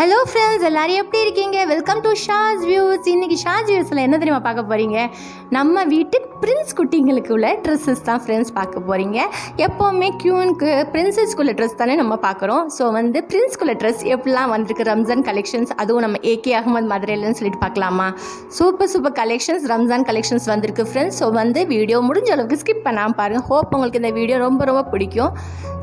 Hello friends எல்லாரும் எப்படி இருக்கீங்க? வெல்கம் டு ஷாஸ் வியூஸ் இன்னைக்கு ஷாஸ் வியூஸில் என்ன தெரியுமா பார்க்க போகிறீங்க நம்ம வீட்டு பிரின்ஸ் குட்டிங்களுக்கு உள்ள ட்ரெஸ்ஸஸ் தான் ஃப்ரெண்ட்ஸ் பார்க்க போகிறீங்க எப்போவுமே க்யூனுக்கு பிரின்சஸ்க்குள்ள ட்ரெஸ் தானே நம்ம பார்க்குறோம். ஸோ வந்து பிரின்ஸ்குள்ள ட்ரெஸ் எப்படிலாம் வந்திருக்கு? ரம்ஜான் கலெக்ஷன்ஸ் அதுவும் நம்ம ஏகே அகமது மதுரையிலன்னு சொல்லிட்டு பார்க்கலாமா? Super super collections Ramzan collections வந்திருக்கு ஃப்ரெண்ட்ஸ் ஸோ வந்து வீடியோ முடிஞ்ச அளவுக்கு ஸ்கிப் பண்ணாமல் பாருங்கள் ஹோப் உங்களுக்கு இந்த வீடியோ ரொம்ப ரொம்ப பிடிக்கும்.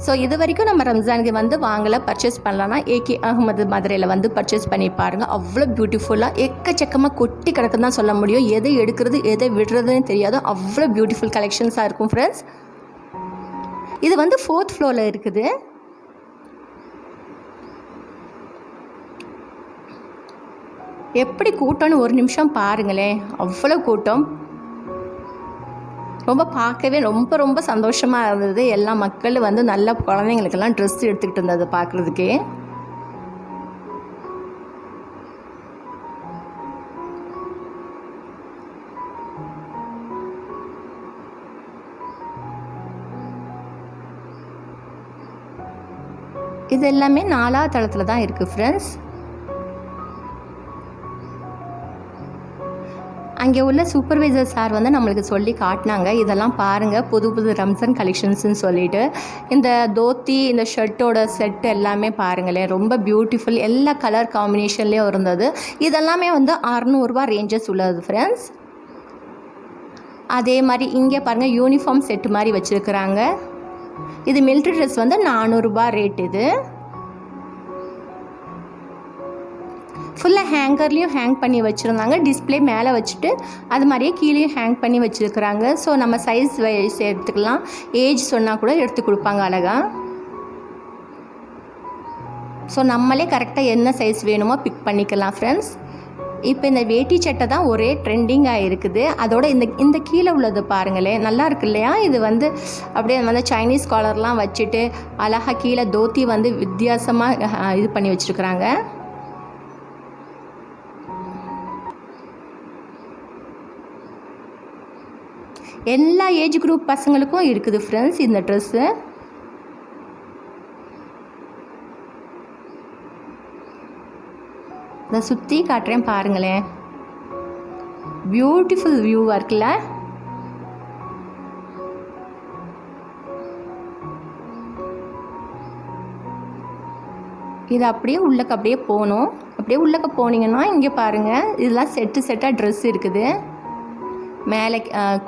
ஸோ இது வரைக்கும் நம்ம ரம்ஜானுக்கு வந்து வாங்கலை பர்ச்சேஸ் பண்ணலாம்னா ஏகே அகமது மதுரையில் வந்து பர்ச்சேஸ் பண்ணி பாருங்கள் அவ்வளோ பியூட்டிஃபுல்லாக எக்கச்சக்கமாக கொட்டி கிடக்குன்னு தான் சொல்ல முடியும். எதை எடுக்கிறது எதை விடுறதுன்னு தெரியாதோ. அவ்வளோ பியூட்டிஃபுல் கலெக்ஷன்ஸாக இருக்கும் ஃப்ரெண்ட்ஸ் இது வந்து ஃபோர்த் ஃப்ளோரில் இருக்குது. எப்படி கூட்டம்னு ஒரு நிமிஷம் பாருங்களேன். அவ்வளோ கூட்டம். ரொம்ப பார்க்கவே ரொம்ப ரொம்ப சந்தோஷமாக இருந்தது. எல்லா மக்களும் வந்து நல்ல குழந்தைங்களுக்கெல்லாம் ட்ரெஸ் எடுத்துக்கிட்டு இருந்தது பார்க்குறதுக்கே. இது எல்லாமே நாலாவது தளத்தில் தான் இருக்குது ஃப்ரெண்ட்ஸ் அங்கே உள்ள சூப்பர்வைசர் சார் வந்து நம்மளுக்கு சொல்லி காட்டினாங்க. இதெல்லாம் பாருங்கள் புது புது ரம்சன் கலெக்ஷன்ஸ்னு சொல்லிட்டு. இந்த தோத்தி இந்த ஷர்ட்டோட செட் எல்லாமே பாருங்களேன். ரொம்ப பியூட்டிஃபுல் எல்லா கலர் காம்பினேஷன்லேயும் இருந்தது. இதெல்லாமே வந்து அறநூறுபா ரேஞ்சஸ் உள்ளது ஃப்ரெண்ட்ஸ் அதே மாதிரி இங்கே பாருங்கள் யூனிஃபார்ம் செட்டு மாதிரி வச்சுருக்குறாங்க. இது மிலிட்ரி ட்ரெஸ் வந்து நானூறுரூபா ரேட் இது. ஃபுல்லாக ஹேங்கர்லேயும் ஹேங் பண்ணி வச்சுருந்தாங்க. டிஸ்பிளே மேலே வச்சுட்டு அது மாதிரியே கீழேயும் ஹேங் பண்ணி வச்சுருக்குறாங்க. ஸோ நம்ம சைஸ் வைஸ் எடுத்துக்கலாம். ஏஜ் சொன்னால் கூட எடுத்து கொடுப்பாங்க அழகாக ஸோ நம்மளே கரெக்டாக என்ன சைஸ் வேணுமோ பிக் பண்ணிக்கலாம் ஃப்ரெண்ட்ஸ் இப்போ இந்த வேட்டி சட்டை தான் ஒரே ட்ரெண்டிங்காக இருக்குது. அதோட இந்த இந்த கீழே உள்ளது பாருங்களேன் நல்லா இருக்கு இல்லையா? இது வந்து அப்படியே வந்து சைனீஸ் காலர்லாம் வச்சுட்டு அழகாக கீழே தோத்தி வந்து வித்தியாசமாக இது பண்ணி வச்சுருக்குறாங்க. எல்லா ஏஜ் குரூப் பசங்களுக்கும் இருக்குது ஃப்ரெண்ட்ஸ் இந்த ட்ரெஸ்ஸு நான் சுற்றி காட்டுறேன் பாருங்களேன். பியூட்டிஃபுல் வியூவாக இருக்குல்ல? இது அப்படியே உள்ளக்க அப்படியே போகணும். அப்படியே உள்ளக்க போனீங்கன்னா இங்கே பாருங்கள் இதெல்லாம் செட்டு செட்டாக ட்ரெஸ் இருக்குது. மேலே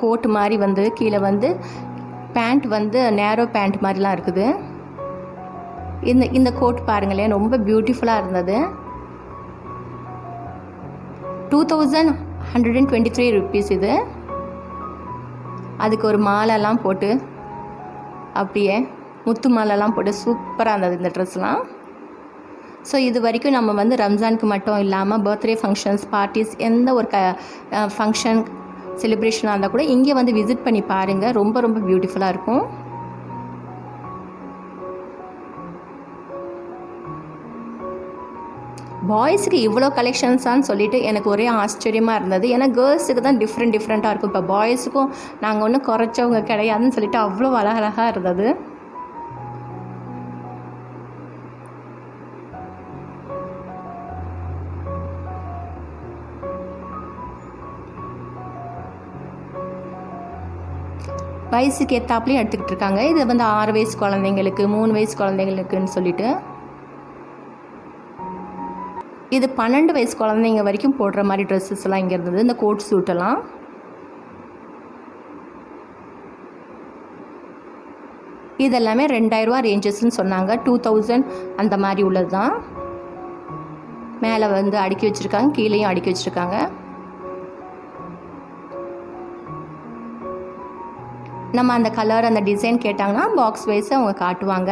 கோட்டு மாதிரி வந்து கீழே வந்து பேண்ட் வந்து நேரோ பேண்ட் மாதிரிலாம் இருக்குது. இந்த இந்த கோட் பாருங்களேன் ரொம்ப பியூட்டிஃபுல்லாக இருந்தது. Two thousand hundred and twenty three rupees இது. அதுக்கு ஒரு மாலைலாம் போட்டு அப்படியே முத்து மாலைலாம் போட்டு சூப்பராக இருந்தது இந்த ட்ரெஸ்லாம். ஸோ இது வரைக்கும் நம்ம வந்து ரம்ஜானுக்கு மட்டும் இல்லாமல் பர்த்டே ஃபங்க்ஷன்ஸ் பார்ட்டிஸ் எந்த ஒரு க ஃபங்க்ஷன் செலிப்ரேஷனாக இருந்தால் கூட இங்கே வந்து விசிட் பண்ணி பாருங்கள் ரொம்ப ரொம்ப பியூட்டிஃபுல்லாக இருக்கும். பாய்ஸுக்கு இவ்வளோ கலெக்ஷன்ஸான்னு சொல்லிட்டு எனக்கு ஒரே ஆச்சரியமாக இருந்தது. ஏன்னா கேர்ள்ஸுக்கு தான் டிஃப்ரெண்ட் டிஃப்ரெண்ட்டாக இருக்கும். இப்போ பாய்ஸுக்கும் நாங்கள் ஒன்றும் குறைச்சவங்க கிடையாதுன்னு சொல்லிட்டு அவ்வளோ அழகழகாக இருந்தது. வயசுக்கு ஏற்றாப்புலையும் எடுத்துக்கிட்டு இருக்காங்க. இது வந்து ஆறு வயசு குழந்தைங்களுக்கு மூணு வயசு குழந்தைங்களுக்குன்னு சொல்லிட்டு. இது பன்னெண்டு வயசு குழந்தைங்க வரைக்கும் போடுற மாதிரி ட்ரெஸ்ஸஸ்லாம் இங்கே இருந்தது. இந்த கோட் சூட்டெல்லாம் இதெல்லாமே ரெண்டாயிரரூவா ரேஞ்சஸ்ன்னு சொன்னாங்க. டூ தௌசண்ட் அந்த மாதிரி உள்ளது தான் மேலே வந்து அடுக்கி வச்சுருக்காங்க கீழேயும் அடுக்கி வச்சுருக்காங்க. நம்ம அந்த கலர் அந்த டிசைன் கேட்டாங்கன்னா பாக்ஸ் வைஸ் அவங்க காட்டுவாங்க.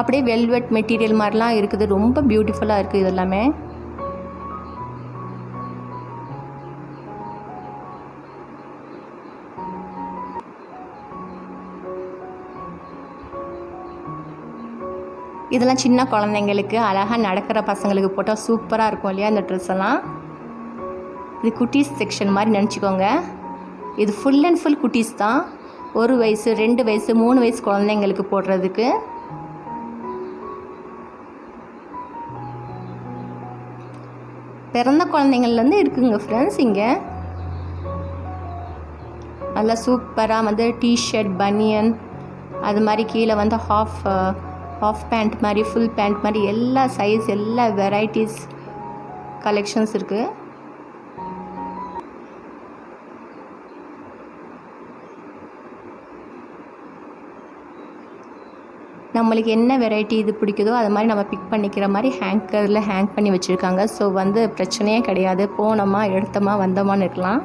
அப்படியே வெல்வெட் மெட்டீரியல் மாதிரிலாம் இருக்குது. ரொம்ப பியூட்டிஃபுல்லாக இருக்குது இது எல்லாமே இதெல்லாம் சின்ன குழந்தைங்களுக்கு அழகாக நடக்கிற பசங்களுக்கு போட்டால் சூப்பராக இருக்கும் இல்லையா இந்த ட்ரெஸ் எல்லாம்? இது குட்டீஸ் செக்ஷன் மாதிரி நினச்சிக்கோங்க. இது ஃபுல் அண்ட் ஃபுல் குட்டீஸ் தான். ஒரு வயசு ரெண்டு வயசு மூணு வயசு குழந்தைங்களுக்கு போடுறதுக்கு. பிறந்த குழந்தைங்கள்லேருந்து இருக்குங்க ஃப்ரெண்ட்ஸ் இங்கே. நல்லா சூப்பராக வந்து டிஷர்ட் பனியன் அது மாதிரி கீழே வந்து ஹாஃப் ஹாஃப் பேண்ட் மாதிரி ஃபுல் பேண்ட் மாதிரி எல்லா சைஸ் எல்லா வெரைட்டிஸ் கலெக்ஷன்ஸ் இருக்குது நம்மளுக்கு என்ன வெரைட்டி இது பிடிக்குதோ அது மாதிரி நம்ம பிக் பண்ணிக்கிற மாதிரி ஹேங்கரில் ஹேங் பண்ணி வச்சுருக்காங்க. ஸோ வந்து பிரச்சனையே கிடையாது. போனோமா எடுத்தோமா வந்தோமான்னு இருக்கலாம்.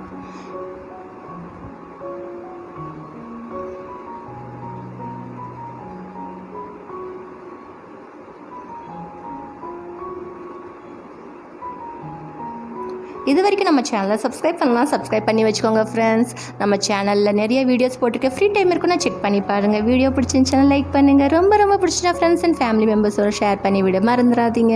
இது வரைக்கும் நம்ம சேனலை சப்ஸ்கிரைப் பண்ணலாம் சப்ஸ்கிரைப் பண்ணி வச்சுக்கோங்க ஃப்ரெண்ட்ஸ் நம்ம சேனலில் நிறைய வீடியோஸ் போட்டிருக்கேன். ஃப்ரீ டைம் இருக்குன்னா செக் பண்ணி பாருங்கள் வீடியோ பிடிச்சிருந்துச்சுன்னா லைக் பண்ணுங்கள் ரொம்ப ரொம்ப பிடிச்சினா ஃப்ரெண்ட்ஸ் அண்ட் ஃபேமிலி மெம்பர்ஸோட ஷேர் பண்ணி விட மறந்துடாதீங்க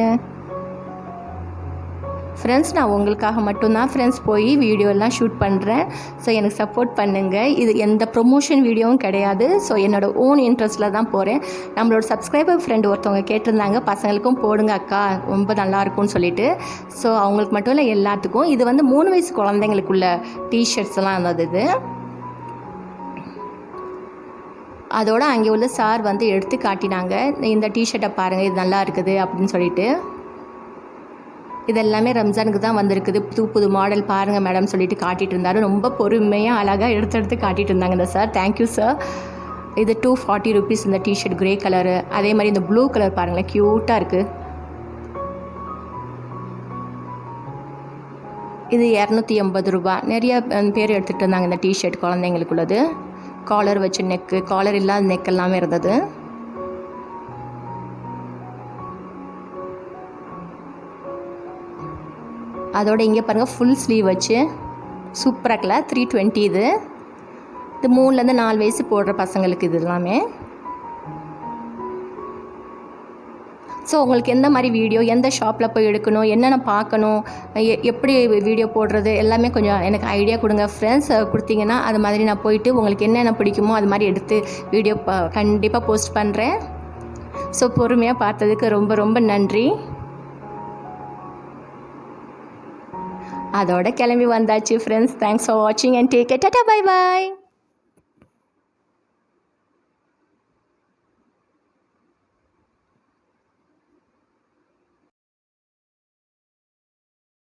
ஃப்ரெண்ட்ஸ் நான் உங்களுக்காக மட்டும்தான் ஃப்ரெண்ட்ஸ் போய் வீடியோலாம் ஷூட் பண்ணுறேன் ஸோ எனக்கு சப்போர்ட் பண்ணுங்கள் இது எந்த ப்ரொமோஷன் வீடியோவும் கிடையாது. ஸோ என்னோட ஓன் இன்ட்ரெஸ்ட்டில் தான் போகிறேன் நம்மளோட சப்ஸ்கிரைபர் ஃப்ரெண்டு ஒருத்தவங்க கேட்டிருந்தாங்க. பசங்களுக்கும் போடுங்க அக்கா. ரொம்ப நல்லா இருக்கும்னு சொல்லிட்டு. ஸோ அவங்களுக்கு மட்டும் இல்லை எல்லாத்துக்கும். இது வந்து மூணு வயசு குழந்தைங்களுக்குள்ள டிஷர்ட்ஸ்லாம் இருந்தது இது. அதோடு அங்கே உள்ள சார் வந்து எடுத்து காட்டினாங்க. இந்த டிஷர்ட்டை பாருங்கள் இது நல்லா இருக்குது அப்படின்னு சொல்லிட்டு. இதெல்லாமே ரம்ஜானுக்கு தான் வந்திருக்குது. புது புது மாடல் பாருங்கள் மேடம் சொல்லிட்டு காட்டிட்டு இருந்தாரு. ரொம்ப பொறுமையாக அழகாக எடுத்து எடுத்து காட்டிகிட்டு இருந்தாங்க இந்த சார் தேங்க்யூ சார் இது டூ ஃபார்ட்டி ருபீஸ் இந்த டிஷர்ட் கிரே கலரு அதே மாதிரி இந்த ப்ளூ கலர் பாருங்களேன் க்யூட்டாக இருக்குது இது இரநூத்தி எண்பது ரூபா. நிறைய பேர் எடுத்துகிட்டு இருந்தாங்க இந்த டிஷர்ட் குழந்தைங்களுக்குள்ளது. காலர் வச்ச நெக்கு காலர் இல்லாத நெக் எல்லாமே இருந்தது. அதோட இங்கே பாருங்கள் ஃபுல் ஸ்லீவ் வச்சு. சூப்பராக இருக்கல த்ரீ டுவெண்ட்டி இது. இது மூணுலேருந்து நாலு வயசு போடுற பசங்களுக்கு இது எல்லாமே. ஸோ உங்களுக்கு எந்த மாதிரி வீடியோ எந்த ஷாப்பில் போய் எடுக்கணும் என்னென்ன பார்க்கணும் எ- எப்படி வீடியோ போடுறது எல்லாமே கொஞ்சம் எனக்கு ஐடியா கொடுங்க. ஃப்ரெண்ட்ஸ் கொடுத்தீங்கன்னா அது மாதிரி நான் போயிட்டு உங்களுக்கு என்னென்ன பிடிக்குமோ அது மாதிரி எடுத்து வீடியோ கண்டிப்பாக போஸ்ட் பண்ணுறேன் ஸோ பொறுமையாக பார்த்ததுக்கு ரொம்ப ரொம்ப நன்றி. அதோட கிளம்பி வந்தாச்சு ஃப்ரெண்ட்ஸ் தேங்க்ஸ் ஃபார் வாட்சிங் and take tata bye bye